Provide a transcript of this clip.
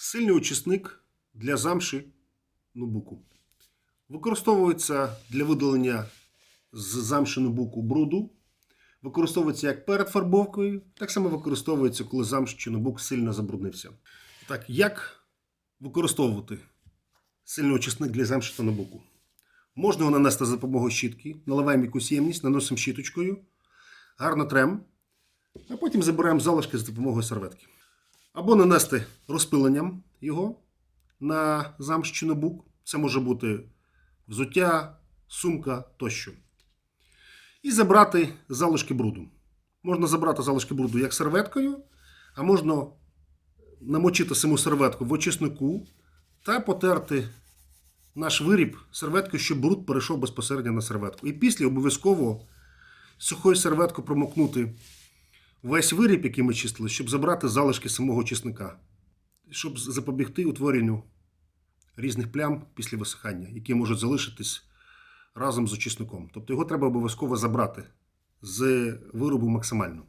Сильний очисник для замші нубуку. Використовується для видалення з замші нубуку бруду. Використовується як перед фарбовкою, так само використовується, коли замш чи нубук сильно забруднився. Так, як використовувати сильний очисник для замші та нубуку? Можна його нанести за допомогою щітки, наливаємо якусь ємність, наносимо щіточкою, гарно трем, а потім забираємо залишки за допомогою серветки. Або нанести розпиленням його на замш чи набук. Це може бути взуття, сумка тощо. І забрати залишки бруду. Можна забрати залишки бруду як серветкою, а можна намочити саму серветку в очиснику та потерти наш виріб серветкою, щоб бруд перейшов безпосередньо на серветку. І після обов'язково сухою серветкою промокнути весь виріб, який ми чистили, щоб забрати залишки самого чесника, щоб запобігти утворенню різних плям після висихання, які можуть залишитись разом з очисником. Тобто його треба обов'язково забрати з виробу максимально.